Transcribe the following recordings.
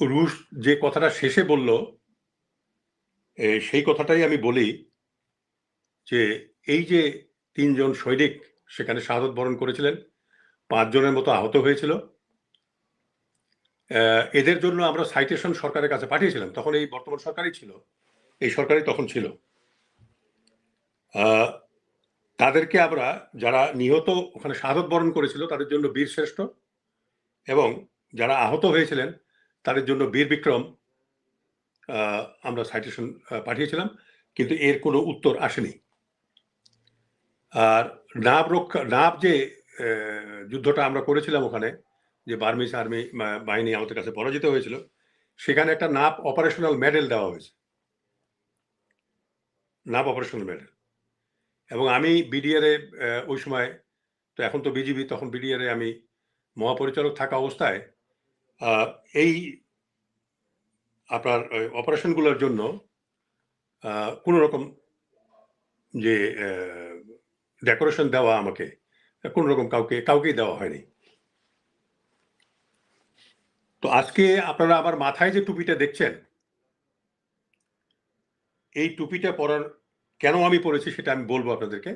রুশ যে কথাটা শেষে বলল সেই কথাটাই আমি বলি যে, এই যে তিনজন সৈনিক সেখানে শাহাদত বরণ করেছিলেন, পাঁচজনের মতো আহত হয়েছিল এদের জন্য আমরা সাইটেশন সরকারের কাছে পাঠিয়েছিলাম, তখন এই বর্তমান সরকারই ছিল, এই সরকারই তখন ছিল। তাদেরকে আমরা, যারা নিহত ওখানে শাহাদত বরণ করেছিল, তাদের জন্য বীর শ্রেষ্ঠ এবং যারা আহত হয়েছিলেন, তাদের জন্য বীর বিক্রম আমরা সাইটেশন পাঠিয়েছিলাম, কিন্তু এর কোনো উত্তর আসেনি। আর নাব রক্ষা, নাব যে যুদ্ধটা আমরা করেছিলাম ওখানে, যে বার্মিস আর্মি বাহিনী আমাদের কাছে পরাজিত হয়েছিল, সেখানে একটা নাপ অপারেশনাল মেডেল দেওয়া হয়েছে। নাপ অপারেশনাল মেডেল এবং আমি বিডিআরে ওই সময়, তো এখন তো বিজিবি, তখন বিডিআরে আমি মহাপরিচালক থাকা অবস্থায় এই আপনার অপারেশনগুলোর জন্য কোনো রকম যে ডেকোরেশন দেওয়া আমাকে, কোনো রকম কাউকে, কাউকেই দেওয়া হয়নি। তো আজকে আপনারা আমার মাথায় যে টুপিটা দেখছেন, এই টুপিটা পরার কেন আমি পরেছি সেটা আমি বলব আপনাদেরকে।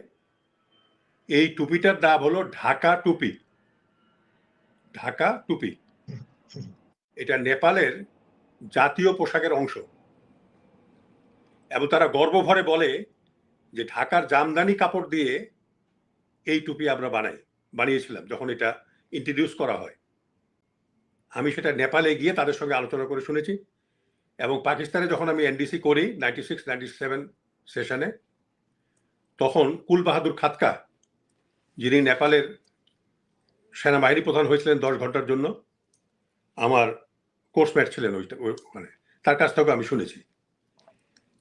এই টুপিটার নাম হলো ঢাকা টুপি। ঢাকা টুপি। এটা নেপালের জাতীয় পোশাকের অংশ। এবং তারা গর্বভরে বলে যে ঢাকার জামদানি কাপড় দিয়ে এই টুপি আমরা বানাই, বানিয়েছিলাম যখন এটা ইন্ট্রোডিউস করা হয়। আমি সেটা নেপালে গিয়ে তাদের সঙ্গে আলোচনা করে শুনেছি এবং পাকিস্তানে যখন আমি এনডিসি করি নাইনটি সিক্স নাইনটি সেভেন সেশনে তখন কুল বাহাদুর খাতকা, যিনি নেপালের সেনাবাহিনী প্রধান হয়েছিলেন দশ ঘণ্টার জন্য, আমার কোর্সমেট ছিলেন ওইটা ওই- ওখানে তার কাছ থেকে আমি শুনেছি।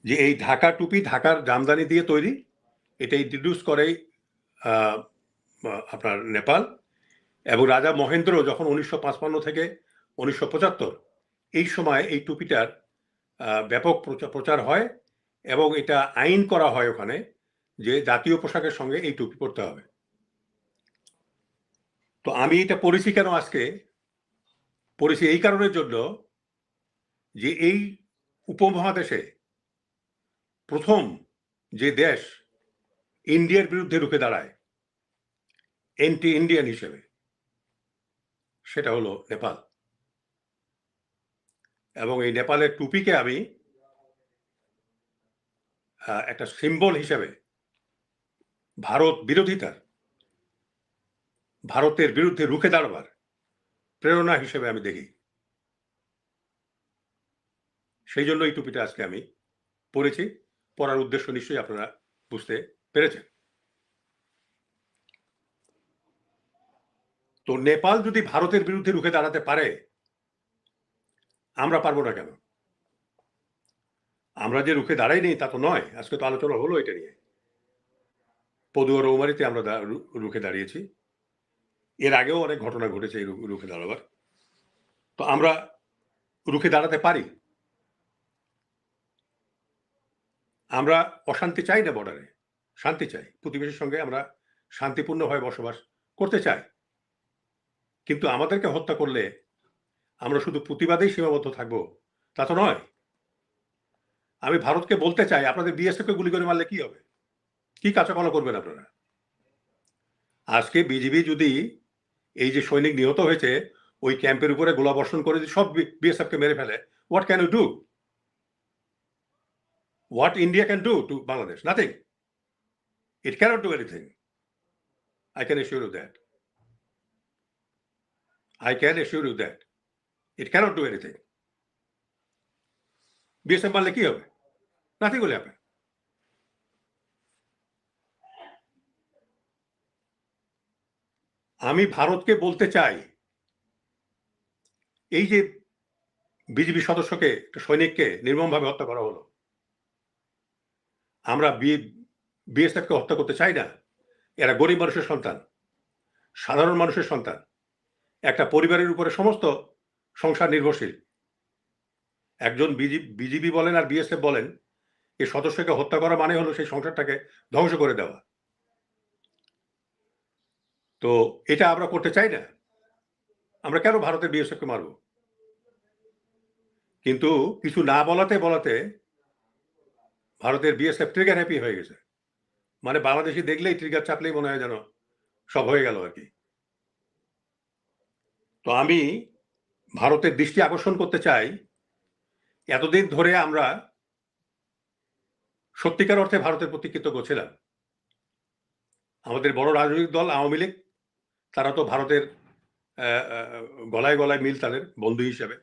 যে এই ঢাকা টুপি, ঢাকার জামদানি দিয়ে তৈরি এটা ইন্ট্রোডিউস করে আপনার নেপাল এবং রাজা মহেন্দ্র যখন উনিশশো পাঁচপান্ন থেকে উনিশশো পঁচাত্তর, এই সময় এই টুপিটার ব্যাপক প্রচার হয় এবং এটা আইন করা হয় ওখানে যে জাতীয় পোশাকের সঙ্গে এই টুপি পরতে হবে। তো আমি এটা পড়েছি কেন আজকে? পড়েছি এই কারণের জন্য যে এই উপমহাদেশে প্রথম যে দেশ ইন্ডিয়ার বিরুদ্ধে রুখে দাঁড়ায় এন্টি ইন্ডিয়ান হিসেবে, সেটা হলো নেপাল। এবং এই নেপালের টুপিকে আমি একটা সিম্বল হিসেবে ভারত বিরোধিতার, ভারতের বিরুদ্ধে রুখে দাঁড়াবার প্রেরণা হিসেবে আমি দেখি। সেই জন্য এই টুপিটা আজকে আমি পড়েছি পড়ার উদ্দেশ্য নিশ্চয়ই আপনারা বুঝতে পেরেছেন। তো নেপাল যদি ভারতের বিরুদ্ধে রুখে দাঁড়াতে পারে, আমরা পারব না কেন? আমরা যে রুখে দাঁড়াইনি তা তো নয়। আজকে তো আলোচনা হলো এটা নিয়ে। পদুয়া রৌমারিতে আমরা রুখে দাঁড়িয়েছি। এর আগেও অনেক ঘটনা ঘটেছে এই রুখে দাঁড়াবার। তো আমরা রুখে দাঁড়াতে পারি? আমরা অশান্তি চাই না বর্ডারে শান্তি চাই। প্রতিবেশীর সঙ্গে আমরা শান্তিপূর্ণভাবে বসবাস করতে চাই। কিন্তু আমাদেরকে হত্যা করলে আমরা শুধু প্রতিবাদেই সীমাবদ্ধ থাকব, তা তো নয়। আমি ভারতকে বলতে চাই, আপনাদের বিএসএফকে গুলি করে মারলে কি হবে? কি কাঁচাকলা করবেন আপনারা? আজকে বিজিবি যদি এই যে সৈনিক নিহত হয়েছে, ওই ক্যাম্পের উপরে গোলাবর্ষণ করে সব বিএসএফ কে মেরে ফেলে। What can you do what India can do to Bangladesh nothing it cannot do anything I can assure you that I can assure you that. It cannot do anything. BSF মারলে কি হবে? Nothing will happen আমি ভারতকে বলতে চাই, এই যে BJP সদস্যকে সৈনিককে নির্মমভাবে হত্যা করা হলো, আমরা বিএসএফ কে হত্যা করতে চাই না। এরা গরিব মানুষের সন্তান, সাধারণ মানুষের সন্তান। একটা পরিবারের উপরে সমস্ত সংসার নির্ভরশীল। একজন বিজিবি বলেন আর বিএসএফ বলেন এই সদস্যকে হত্যা করা মানে হলো সেই সংসারটাকে ধ্বংস করে দেওয়া। তো এটা আমরা করতে চাই না। আমরা কেন ভারতের বিএসএফকে মারব? কিন্তু কিছু না বলাতে বলাতে ভারতের বিএসএফ ট্রিগার হ্যাপি হয়ে গেছে। মানে বাংলাদেশি দেখলেই ট্রিগার চাপলেই মনে হয় যেন সব হয়ে গেল আর কি। তো আমি ভারতের দৃষ্টি আকর্ষণ করতে চাই। এতদিন ধরে আমরা সত্যিকার অর্থে ভারতের প্রতি কৃতজ্ঞ ছিলাম। আমাদের বড় রাজনৈতিক দল আওয়ামী লীগ তারা তো ভারতের গলায় গলায় মিল তাদের বন্ধু হিসেবে।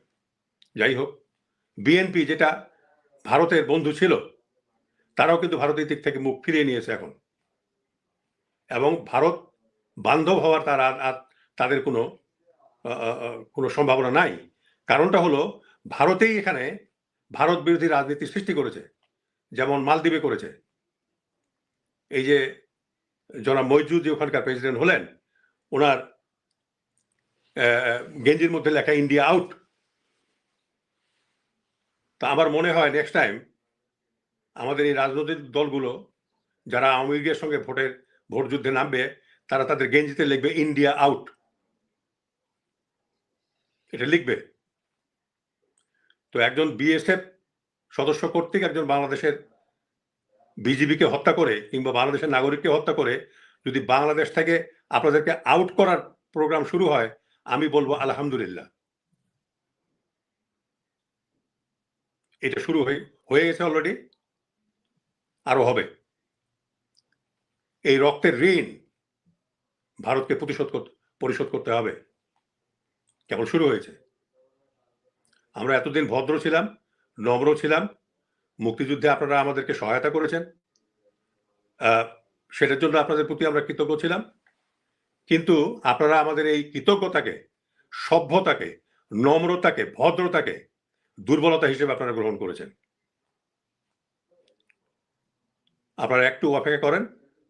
যাই হোক বিএনপি যেটা ভারতের বন্ধু ছিল, তারাও কিন্তু ভারতের দিক থেকে মুখ ফিরিয়ে নিয়েছে এখন। এবং ভারত বান্ধব হওয়ার তার আর- তাদের কোনো কোনো সম্ভাবনা নাই। কারণটা হলো, ভারতেই এখানে ভারত বিরোধী রাজনীতি সৃষ্টি করেছে, যেমন মালদ্বীপে করেছে। এই যে জনাব মইজুদ যে ওখানকার প্রেসিডেন্ট হলেন ওনার গেঞ্জির মধ্যে লেখা ইন্ডিয়া আউট তা আমার মনে হয় নেক্সট টাইম আমাদের এই রাজনৈতিক দলগুলো, যারা আওয়ামী লীগের সঙ্গে ভোটের, ভোট যুদ্ধে নামবে, তারা তাদের গেঞ্জিতে লিখবে ইন্ডিয়া আউট এটা লিখবে। তো একজন বিএসএফ সদস্য কর্তৃক একজন বাংলাদেশের বিজিবিকে হত্যা করে কিংবা বাংলাদেশের নাগরিককে হত্যা করে যদি বাংলাদেশ থেকে আপনাদেরকে আউট করার প্রোগ্রাম শুরু হয়, আমি বলব আলহামদুলিল্লাহ। এটা শুরু হয়ে হয়ে গেছে অলরেডি আরও হবে। এই রক্তের ঋণ ভারতকে প্রতিশোধ পরিশোধ করতে হবে। কেবল শুরু হয়েছে। আমরা এতদিন ভদ্র ছিলাম, নম্র ছিলাম, মুক্তিযুদ্ধে আপনারা আমাদেরকে সহায়তা করেছেন। সেটার জন্য আপনাদের প্রতি আমরা কৃতজ্ঞ ছিলাম। কিন্তু আপনারা আমাদের এই কৃতজ্ঞতাকে, সভ্যতাকে, নম্রতাকে, ভদ্রতাকে দুর্বলতা হিসেবে আপনারা গ্রহণ করেছেন। আপনারা একটু অপেক্ষা করেন,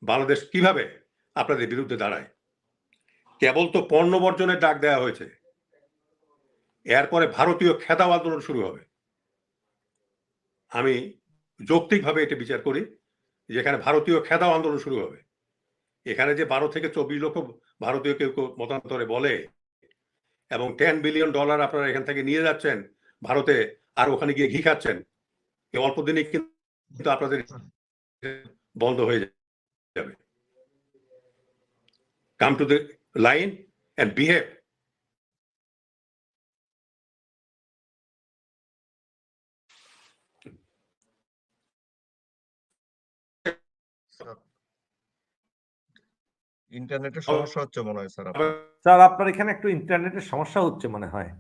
বাংলাদেশ কীভাবে আপনাদের বিরুদ্ধে দাঁড়ায়। কেবল তো পণ্য বর্জনের ডাক দেওয়া হয়েছে। এরপরে ভারতীয় খেদাও আন্দোলন শুরু হবে। আমি যৌক্তিকভাবে এটা বিচার করি, যেখানে ভারতীয় খেদাও আন্দোলন শুরু হবে। এখানে যে বারো থেকে চব্বিশ লক্ষ ভারতীয় কেউ কেউ মতান্তরে বলে, এবং টেন বিলিয়ন ডলার আপনারা এখান থেকে নিয়ে যাচ্ছেন, ভারতে আর ওখানে গিয়ে ঘি খাচ্ছেন, এই অল্প দিনে কিন্তু আপনাদের বন্ধ হয়ে যাবে। Come to the line and behave ইন্টারনেটের সমস্যা হচ্ছে মনে হয় স্যার স্যার আপনার এখানে একটু ইন্টারনেটের সমস্যা হচ্ছে মনে হয়।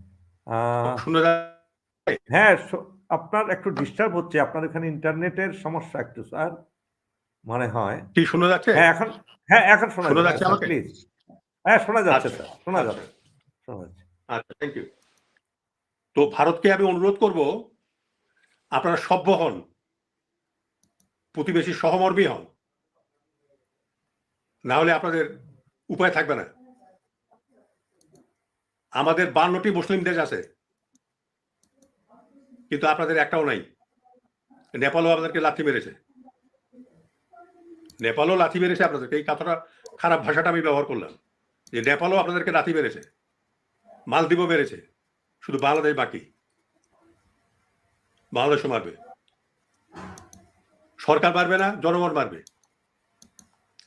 আহ, শোনা যায় হ্যাঁ আপনার একটু ডিস্টার্ব হচ্ছে আপনার এখানে ইন্টারনেটের সমস্যা একটু স্যার মনে হয়। কি শোনা যাচ্ছে? হ্যাঁ এখন হ্যাঁ এখন শোনা শোনা যাচ্ছে? প্লিজ হ্যাঁ শোনা যাচ্ছে আচ্ছা, স্যার শোনা। যাচ্ছে শোনা যাচ্ছে। আচ্ছা থ্যাংক ইউ তো ভারতকে আমি অনুরোধ করব আপনারা সভ্য হন প্রতিবেশী সহমর্মী হন। না হলে আপনাদের উপায় থাকবে না। আমাদের বান্নটি মুসলিম দেশ আছে, কিন্তু আপনাদের একটাও নাই। নেপালও আপনাদেরকে লাথি মেরেছে। নেপালও লাথি মেরেছে আপনাদেরকে। এই কথাটা খারাপ ভাষাটা আমি ব্যবহার করলাম। যে নেপালও আপনাদেরকে লাথি মেরেছে, মালদ্বীপও মেরেছে, শুধু বাংলাদেশ বাকি। বাংলাদেশও মারবে। সরকার মারবে না, জনগণ মারবে।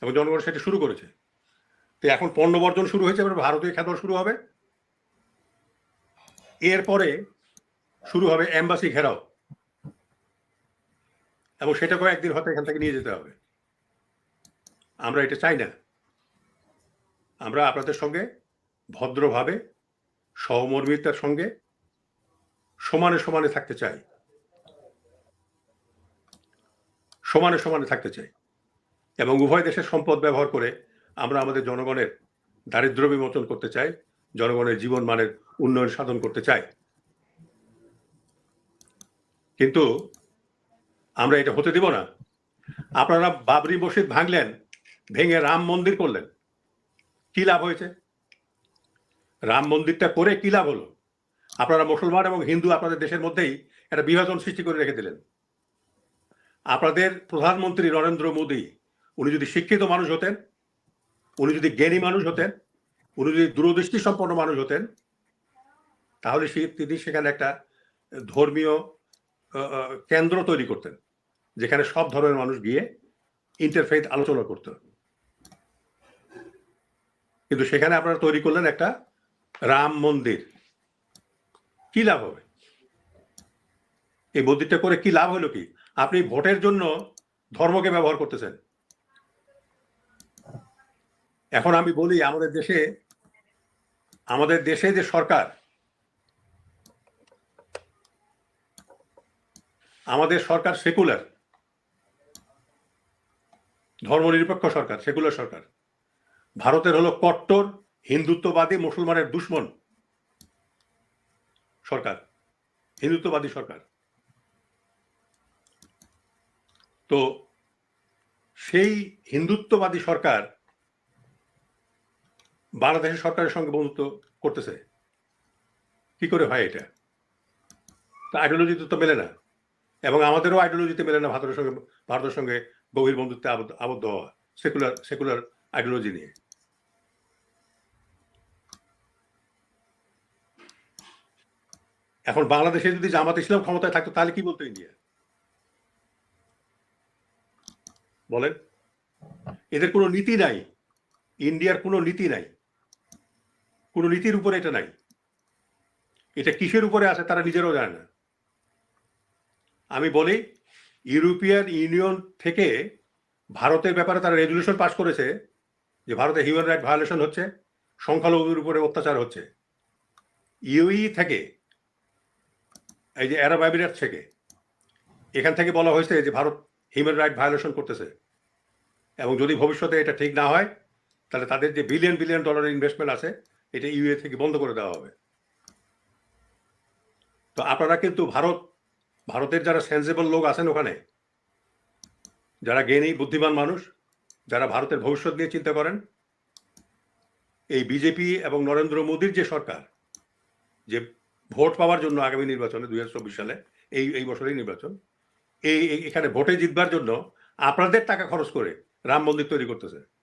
এবং জনগণ সেটা শুরু করেছে। তো এখন পণ্য বর্জন শুরু হয়েছে, এবার ভারতীয় খেদর শুরু হবে। এরপরে শুরু হবে এম্বাসি ঘেরাও। এবং সেটা কয়েকদিন হয়তো এখান থেকে নিয়ে যেতে হবে। আমরা এটা চাই না। আমরা আপনাদের সঙ্গে ভদ্রভাবে, সহমর্মিতার সঙ্গে সমানে সমানে থাকতে চাই। সমানে সমানে থাকতে চাই। এবং উভয় দেশের সম্পদ ব্যবহার করে আমরা আমাদের জনগণের দারিদ্র বিমোচন করতে চাই, জনগণের জীবন মানের উন্নয়ন সাধন করতে চাই। কিন্তু আমরা এটা হতে দিব না। আপনারা বাবরি মসজিদ ভাঙলেন, ভেঙে রাম মন্দির করলেন। কি লাভ হয়েছে? রাম মন্দিরটা করে কি লাভ হলো? আপনারা মুসলমান এবং হিন্দু আপনাদের দেশের মধ্যেই একটা বিভাজন সৃষ্টি করে রেখে দিলেন। আপনাদের প্রধানমন্ত্রী নরেন্দ্র মোদী উনি যদি শিক্ষিত মানুষ হতেন, উনি যদি জ্ঞানী মানুষ হতেন, উনি যদি দূরদৃষ্টি সম্পন্ন মানুষ হতেন, তাহলে সে তিনি সেখানে একটা ধর্মীয় কেন্দ্র তৈরি করতেন, যেখানে সব ধরনের মানুষ গিয়ে ইন্টারফেথ আলোচনা করত কিন্তু সেখানে আপনারা তৈরি করলেন একটা রাম মন্দির। কি লাভ হবে? এই মন্দিরটা করে কি লাভ হলো কি? আপনি ভোটের জন্য ধর্মকে ব্যবহার করতেছেন। এখন আমি বলি, আমাদের দেশে আমাদের দেশে যে সরকার, আমাদের সরকার সেকুলার। ধর্মনিরপেক্ষ সরকার, সেকুলার সরকার। ভারতের হলো কট্টর, হিন্দুত্ববাদী, মুসলমানের দুশ্মন সরকার, হিন্দুত্ববাদী সরকার। তো সেই হিন্দুত্ববাদী সরকার বাংলাদেশের সরকারের সঙ্গে বন্ধুত্ব করতেছে। কি করে হয় এটা? আইডিওলজিতে তো মেলে না। এবং আমাদেরও আইডিওলজিতে মেলে না ভারতের সঙ্গে ভারতের সঙ্গে গভীর বন্ধুত্বে আবদ্ধ আবদ্ধ হওয়া সেকুলার সেকুলার আইডিওলজি নিয়ে। এখন বাংলাদেশে যদি জামাত ইসলাম ক্ষমতায় থাকতো, তাহলে কি বলতো ইন্ডিয়া? বলেন। এদের কোনো নীতি নাই। ইন্ডিয়ার কোনো নীতি নাই। কোনো নীতির উপরে এটা নাই। এটা কিসের উপরে আছে তারা নিজেরাও জানে না। আমি বলি, ইউরোপিয়ান ইউনিয়ন থেকে ভারতের ব্যাপারে তারা রেজলিউশন পাশ করেছে, যে ভারতে হিউম্যান রাইট ভায়োলেশন হচ্ছে, সংখ্যালঘুদের উপরে অত্যাচার হচ্ছে। ইউই থেকে, এই যে অ্যারাব আমিরাত থেকে, এখান থেকে বলা হয়েছে যে ভারত হিউম্যান রাইট ভায়োলেশন করতেছে। এবং যদি ভবিষ্যতে এটা ঠিক না হয়, তাহলে তাদের যে বিলিয়ন বিলিয়ন ডলারের ইনভেস্টমেন্ট আছে এটা ইউএ থেকে বন্ধ করে দেওয়া হবে। তো আপনারা কিন্তু ভারত, ভারতের যারা সেন্সেবল লোক আছেন ওখানে, যারা জ্ঞানী, বুদ্ধিমান মানুষ, যারা ভারতের ভবিষ্যৎ নিয়ে চিন্তা করেন, এই বিজেপি এবং নরেন্দ্র মোদীর যে সরকার, যে ভোট পাওয়ার জন্য আগামী নির্বাচনে দুই হাজার চব্বিশ সালে, এই এই বছরেই নির্বাচন এই- এখানে ভোটে জিতবার জন্য আপনাদের টাকা খরচ করে রাম মন্দির তৈরি করতেছে।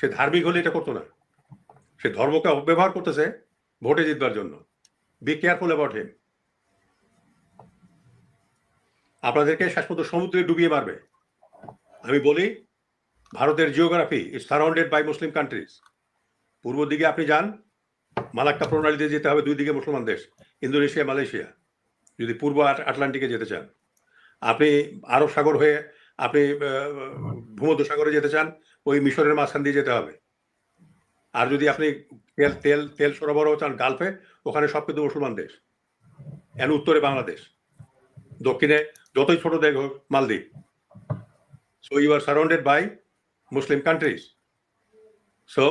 সে ধার্মিক হলে এটা করতো না। সে ধর্মকে অপব্যবহার করতেছে ভোটে জিতবার জন্য। বি কেয়ারফুল অ্যাবাউট হিম আপনাদেরকে শেষ পর্যন্ত সমুদ্রে ডুবিয়ে মারবে। আমি বলি, ভারতের geography is surrounded by Muslim countries পূর্ব দিকে আপনি যান, মালাক্কা প্রণালীতে যেতে হবে দুই দিকে মুসলমান দেশ, ইন্দোনেশিয়া, মালয়েশিয়া। যদি পূর্ব আট- আটলান্টিকে যেতে চান। আপনি আরব সাগর হয়ে, আপনি ভূমধ্য সাগরে যেতে চান ওই মিশরের মাঝখান দিয়ে যেতে হবে। আর যদি আপনি তেল তেল তেল সরবরাহ চান গালফে, ওখানে সব কিন্তু মুসলমান দেশ। এন উত্তরে বাংলাদেশ। দক্ষিণে যতই ছোট দেশ হোক, Maldives. So you are surrounded by Muslim countries so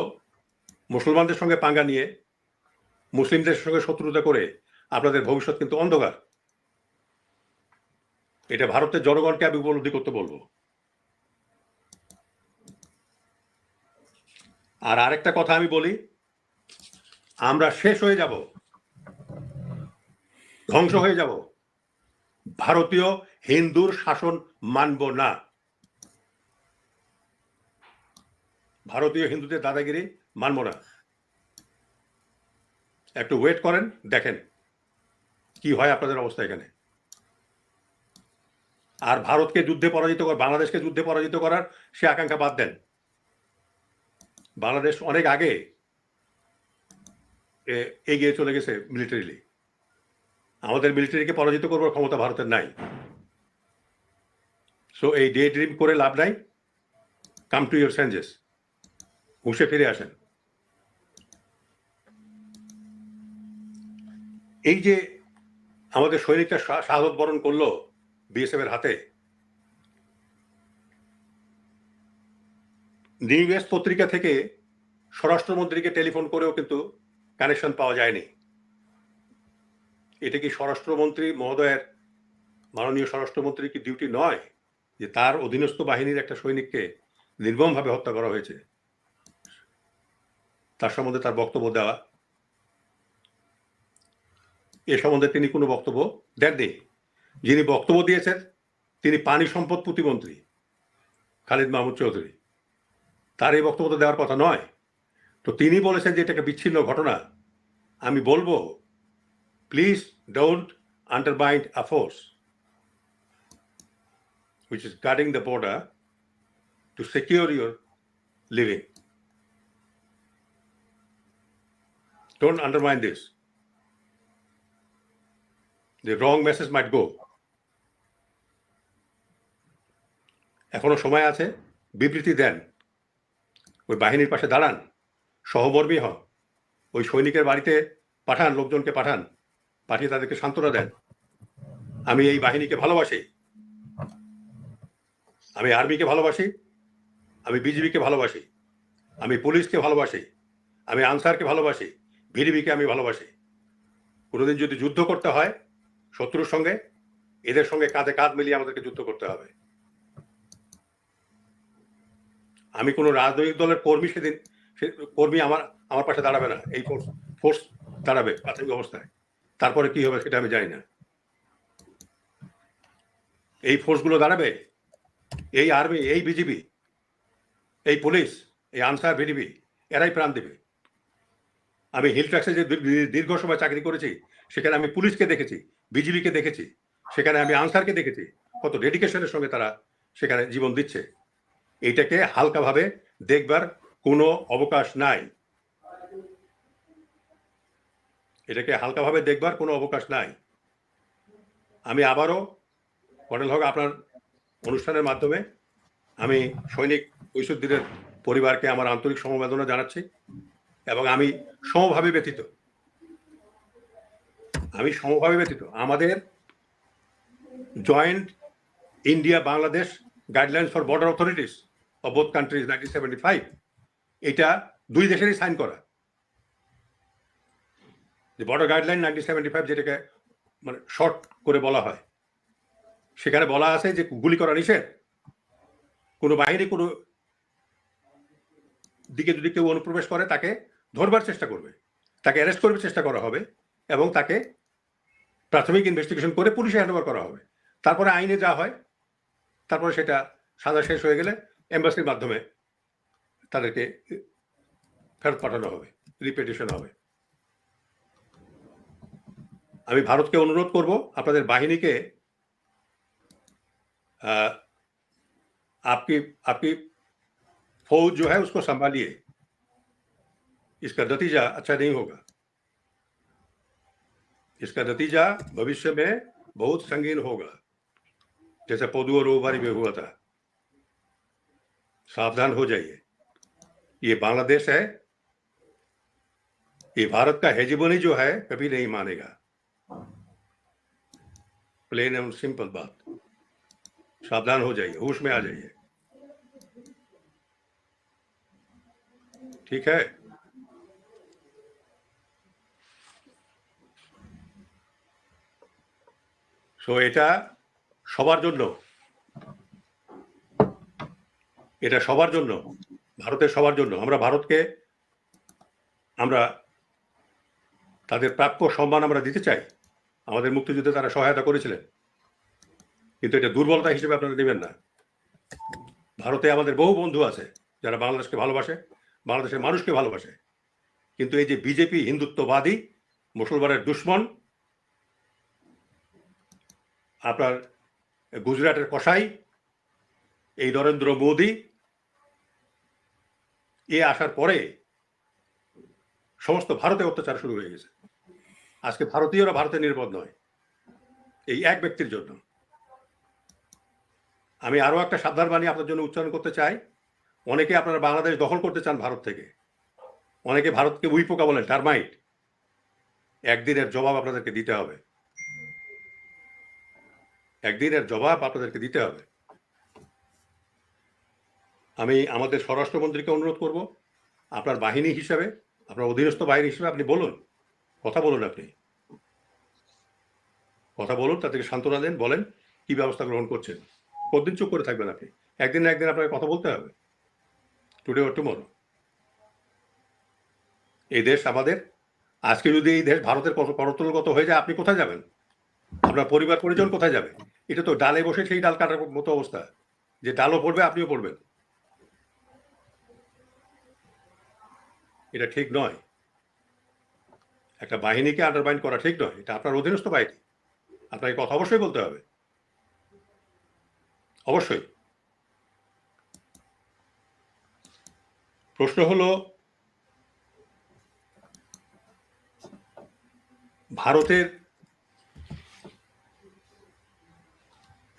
মুসলমানদের সঙ্গে পাঙ্গা নিয়ে, মুসলিমদের সঙ্গে শত্রুতা করে, আপনাদের ভবিষ্যৎ কিন্তু অন্ধকার। এটা ভারতের জনগণকে আমি উপলব্ধি করতে বলব। আর আরেকটা কথা আমি বলি, আমরা শেষ হয়ে যাব, ধ্বংস হয়ে যাব। ভারতীয় হিন্দুর শাসন মানব না। ভারতীয় হিন্দুদের দাদাগিরি মানব না। একটু ওয়েট করেন, দেখেন কি হয় আপনাদের অবস্থা এখানে। আর ভারতকে যুদ্ধে পরাজিত কর, বাংলাদেশকে যুদ্ধে পরাজিত করার সে আকাঙ্ক্ষা বাদ দেন। বাংলাদেশ অনেক আগে এগিয়ে চলে গেছে মিলিটারিলি। আমাদের মিলিটারিকে পরাজিত করবার ক্ষমতা ভারতের নাই। সো এই ডে ড্রিম করে লাভ নাই। কাম টু ইউর সেন্সেস হুঁশে ফিরে আসেন। এই যে আমাদের সৈনিকরা শাহাদত বরণ করল বিএসএফ এর হাতে নিউ ইয়েস্ট পত্রিকা থেকে স্বরাষ্ট্রমন্ত্রীকে টেলিফোন করেও কিন্তু কানেকশন পাওয়া যায়নি। এটা কি স্বরাষ্ট্রমন্ত্রী মহোদয়ের মাননীয় স্বরাষ্ট্রমন্ত্রী কি ডিউটি নয় যে তার অধীনস্থ বাহিনীর একটা সৈনিককে নির্মমভাবে হত্যা করা হয়েছে? তার সম্বন্ধে তার বক্তব্য দেওয়া। এ সম্বন্ধে তিনি কোনো বক্তব্য দেননি। যিনি বক্তব্য দিয়েছেন, তিনি পানি সম্পদ প্রতিমন্ত্রী, খালিদ মাহমুদ চৌধুরী। তার এই বক্তব্য দেওয়ার কথা নয়। তো তিনি বলেছেন যে এটা একটা বিচ্ছিন্ন ঘটনা। আমি বলব please don't undermine a force which is guarding the border to secure your living don't undermine this the wrong message might go এখনও সময় আছে, বিবৃতি দেন। ওই বাহিনীর পাশে দাঁড়ান। সহবর্মী হন। ওই সৈনিকের বাড়িতে পাঠান, লোকজনকে পাঠান। পাঠিয়ে তাদেরকে সান্ত্বনা দেন। আমি এই বাহিনীকে ভালোবাসি। আমি আর্মিকে ভালোবাসি। আমি বিজিবিকে ভালোবাসি। আমি পুলিশকে ভালোবাসি। আমি আনসারকে ভালোবাসি। ভিডিবিকে আমি ভালোবাসি। কোনোদিন যদি যুদ্ধ করতে হয় শত্রুর সঙ্গে, এদের সঙ্গে কাঁধে কাঁধ মিলিয়ে আমাদেরকে যুদ্ধ করতে হবে। আমি কোনো রাজনৈতিক দলের কর্মী সেদিন, সে কর্মী আমার আমার পাশে দাঁড়াবে না, এই ফোর্স ফোর্স দাঁড়াবে প্রাথমিক অবস্থায়। তারপরে কি হবে সেটা আমি জানি না। এই ফোর্সগুলো দাঁড়াবে, এই আর্মি এই বিজিবি এই পুলিশ এই আনসার ভিডিবি এরাই প্রাণ দেবে। আমি হিল ট্যাক্সে যে দীর্ঘ- দীর্ঘ সময় চাকরি করেছি, সেখানে আমি পুলিশকে দেখেছি বিজিবিকে দেখেছি, সেখানে আমি আনসারকে দেখেছি, কত ডেডিকেশনের সঙ্গে তারা সেখানে জীবন দিচ্ছে। এইটাকে হালকাভাবে দেখবার কোনো অবকাশ নাই। এটাকে হালকাভাবে দেখবার কোনো অবকাশ নাই। আমি আবারও, পটেল হক, আপনার অনুষ্ঠানের মাধ্যমে আমি সৈনিক ঐশ্বরদ্দিনের পরিবারকে আমার আন্তরিক সমবেদনা জানাচ্ছি এবং আমি সমভাবে ব্যতীত, আমি সমভাবে ব্যতীত আমাদের joint India Bangladesh guidelines for border authorities of both countries nineteen seventy five এটা দুই দেশেরই সাইন করা। যে border guideline nineteen seventy five যেটাকে মানে শর্ট করে বলা হয়, সেখানে বলা আছে যে গুলি করা নিষেধ। কোনো বাহিনী, কোনো দিকে যদি কেউ অনুপ্রবেশ করে, তাকে ধরবার চেষ্টা করবে, তাকে অ্যারেস্ট করবার চেষ্টা করা হবে এবং তাকে প্রাথমিক ইনভেস্টিগেশন করে পুলিশে হ্যান্ডওভার করা হবে। তারপরে আইনে যা হয় তারপরে সেটা সাজা শেষ হয়ে গেলে এম্বাসির মাধ্যমে তাদেরকে ফেরত পাঠানো হবে রিপিটিশন হবে আমি ভারতকে অনুরোধ করব আপনাদের বাহিনীকে अ, आपकी आपकी फौज जो है उसको संभालिए इसका नतीजा अच्छा नहीं होगा इसका नतीजा भविष्य में बहुत संगीन होगा जैसे पौधु और ओबारी में हुआ था। सावधान हो जाइए। ये बांग्लादेश है। ये भारत का हेजिबोनी जो है कभी नहीं मानेगा। प्लेन एंड सिंपल बात। सावधान हो जाइए होश में आ जाइए। ठीक है? सो so, एटा সবার জন্য। এটা সবার জন্য, ভারতের সবার জন্য। আমরা ভারতকে, আমরা তাদের প্রাপ্য সম্মান আমরা দিতে চাই। আমাদের মুক্তিযুদ্ধে তারা সহায়তা করেছিলেন। কিন্তু এটা দুর্বলতা হিসেবে আপনারা নেবেন না। ভারতে আমাদের বহু বন্ধু আছে যারা বাংলাদেশকে ভালোবাসে, বাংলাদেশের মানুষকে ভালোবাসে। কিন্তু এই যে বিজেপি হিন্দুত্ববাদী, মুসলমানের দুশ্মন, আপনার গুজরাটের কসাই, এই নরেন্দ্র মোদী, এ আসার পরে সমস্ত ভারতে অত্যাচার শুরু হয়ে গেছে। আজকে ভারতীয়রা ভারতে নির্ভর নয় এই এক ব্যক্তির জন্য। আমি আরও একটা সাবধান বাণী আপনার জন্য উচ্চারণ করতে চাই। অনেকে আপনারা বাংলাদেশ দখল করতে চান ভারত থেকে। অনেকে ভারতকে উইপোকা বলেন, টার্মাইট। একদিনের জবাব আপনাদেরকে দিতে হবে। একদিনের জবাব আপনাদেরকে দিতে হবে। আমি আমাদের স্বরাষ্ট্রমন্ত্রীকে অনুরোধ করব, আপনার বাহিনী হিসাবে, আপনার অধীনস্থ বাহিনী হিসাবে আপনি বলুন, কথা বলুন আপনি। কথা বলুন, তাদেরকে সান্ত্বনা দেন, বলেন কি ব্যবস্থা গ্রহণ করছেন। কতদিন চুপ করে থাকবেন আপনি? একদিন না একদিন আপনাকে কথা বলতে হবে। টুডে ও টুমরো এই দেশ আমাদের, আজকে যদি এই দেশ ভারতের করতলগত হয়ে যায়, আপনি কোথায় যাবেন? আপনার পরিবার পরিজন কোথায় যাবে? এটা তো ডালে বসে সেই ডাল কাটার মতো অবস্থা। যে ডালও পড়বে, আপনিও পড়বেন। এটা ঠিক নয়। একটা বাহিনীকে আন্ডারমাইন করা ঠিক নয়। এটা আপনার অধীনস্থ বাহিনী। আপনাকে কথা অবশ্যই বলতে হবে। অবশ্যই। প্রশ্ন হলো, ভারতের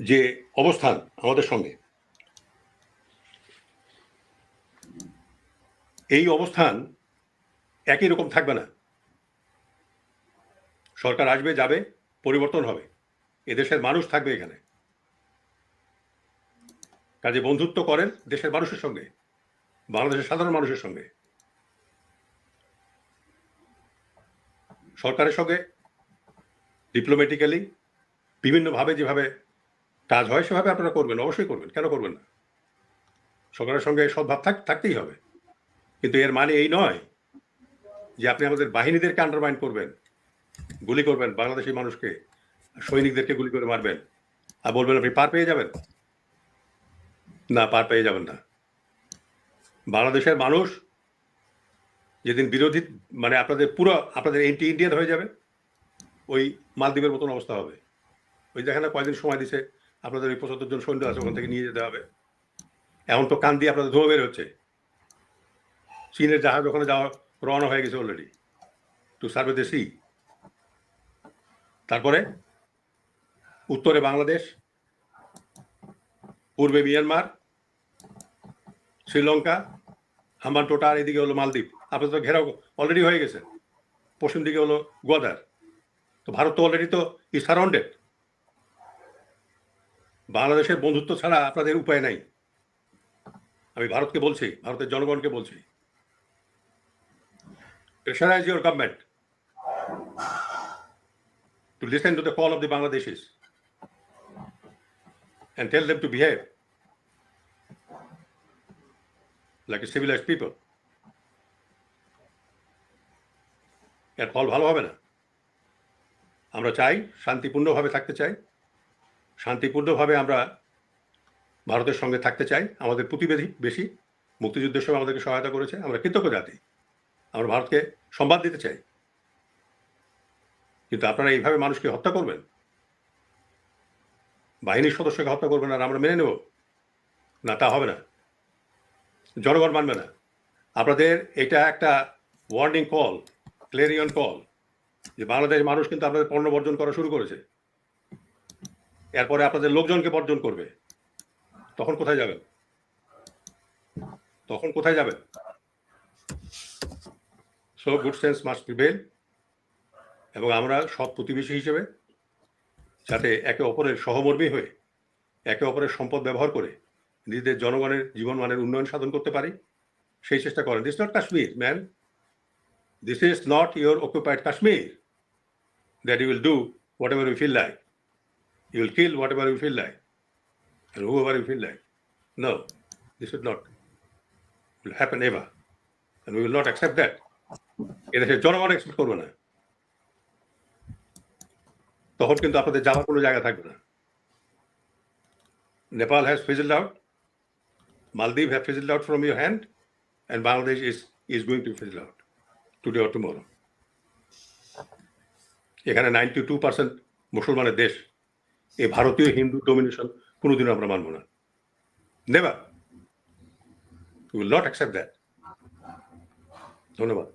যে অবস্থান আমাদের সঙ্গে। এই অবস্থান একই রকম থাকবে না। সরকার আসবে, যাবে, পরিবর্তন হবে। এদেশের মানুষ থাকবে এখানে। কাজে বন্ধুত্ব করেন দেশের মানুষের সঙ্গে, বাংলাদেশের সাধারণ মানুষের সঙ্গে। সরকারের সঙ্গে ডিপ্লোম্যাটিক্যালি বিভিন্নভাবে যেভাবে কাজ হয়, সেভাবে আপনারা করবেন, অবশ্যই করবেন, কেন করবেন না? সরকারের সঙ্গে সদ্ভাব থাক, থাকতেই হবে। কিন্তু এর মানে এই নয় যে আপনি আমাদের বাহিনীদেরকে আন্ডারমাইন করবেন, গুলি করবেন, বাংলাদেশি মানুষকে, সৈনিকদেরকে গুলি করে মারবেন, আর বলবেন আপনি পার পেয়ে যাবেন। না, পার পেয়ে যাবেন না। বাংলাদেশের মানুষ যেদিন বিরোধী মানে আপনাদের পুরো, আপনাদের এন্টি ইন্ডিয়ান হয়ে যাবে, ওই মালদ্বীপের মতন অবস্থা হবে। ওই দেখেন না কয়দিন সময় দিছে আপনাদের ওই পঁচাত্তর জন সৈন্য আছে, ওখান থেকে নিয়ে যেতে হবে। এখন তো কান দিয়ে আপনাদের ধোঁয়া বের হচ্ছে। চীনের জাহাজ ওখানে যাওয়া, রওনা হয়ে গেছে already to survey the sea তারপরে উত্তরে বাংলাদেশ, পূর্বে মিয়ানমার, শ্রীলঙ্কা, হাম্বান টোটা, আর এদিকে হলো মালদ্বীপ। আপনার তো ঘেরাও অলরেডি হয়ে গেছে। পশ্চিম দিকে হলো গোয়াদার। তো ভারত তো অলরেডি তো ই সারাউন্ডেড বাংলাদেশের বন্ধুত্ব ছাড়া আপনাদের উপায় নাই। আমি ভারতকে বলছি, ভারতের জনগণকে বলছি। Pressurise your government to listen to the call of the Bangladesh and tell them to behave like a civilise people এর ফল ভালো হবে না। আমরা চাই শান্তিপূর্ণভাবে থাকতে চাই। শান্তিপূর্ণভাবে আমরা ভারতের সঙ্গে থাকতে চাই। আমাদের প্রতিবেশী বেশি মুক্তিযুদ্ধের সময় আমাদেরকে সহায়তা করেছে। আমরা কৃতজ্ঞ জাতি। আমরা ভারতকে সম্বাদ দিতে চাই। কিন্তু আপনারা এইভাবে মানুষকে হত্যা করবেন? বাহিনীর সদস্যকে হত্যা করবেন আর আমরা মেনে নেব? না, তা হবে না। জনগণ মানবে না। আপনাদের এটা একটা ওয়ার্নিং কল ক্লেরিয়ন কল যে বাংলাদেশের মানুষ কিন্তু আপনাদের পণ্য বর্জন করা শুরু করেছে। এরপরে আপনাদের লোকজনকে বর্জন করবে। তখন কোথায় যাবেন? তখন কোথায় যাবেন? So good sense must prevail এবং আমরা সব প্রতিবেশী হিসেবে যাতে একে অপরের সহমর্মী হয়ে, একে অপরের সম্পদ ব্যবহার করে নিজেদের জনগণের জীবনমানের উন্নয়ন সাধন করতে পারি, সেই চেষ্টা করেন। This not Kashmir man this is not your occupied Kashmir that you will do whatever you feel like You will kill whatever you feel like and whoever you feel like. No, this would not will happen ever. And we will not accept that. এদেশের জনগণ expect করবে না তখন কিন্তু আপনাদের যাওয়ার কোনো জায়গা থাকবে না Nepal has fizzled out Maldives have fizzled out from your hand and Bangladesh is is going to fizzle out today or tomorrow এখানে নাইনটি টু পার্সেন্ট মুসলমানের দেশ এই ভারতীয় হিন্দু ডোমিনেশন কোনোদিনও আমরা মানব না। Never will not accept that ধন্যবাদ।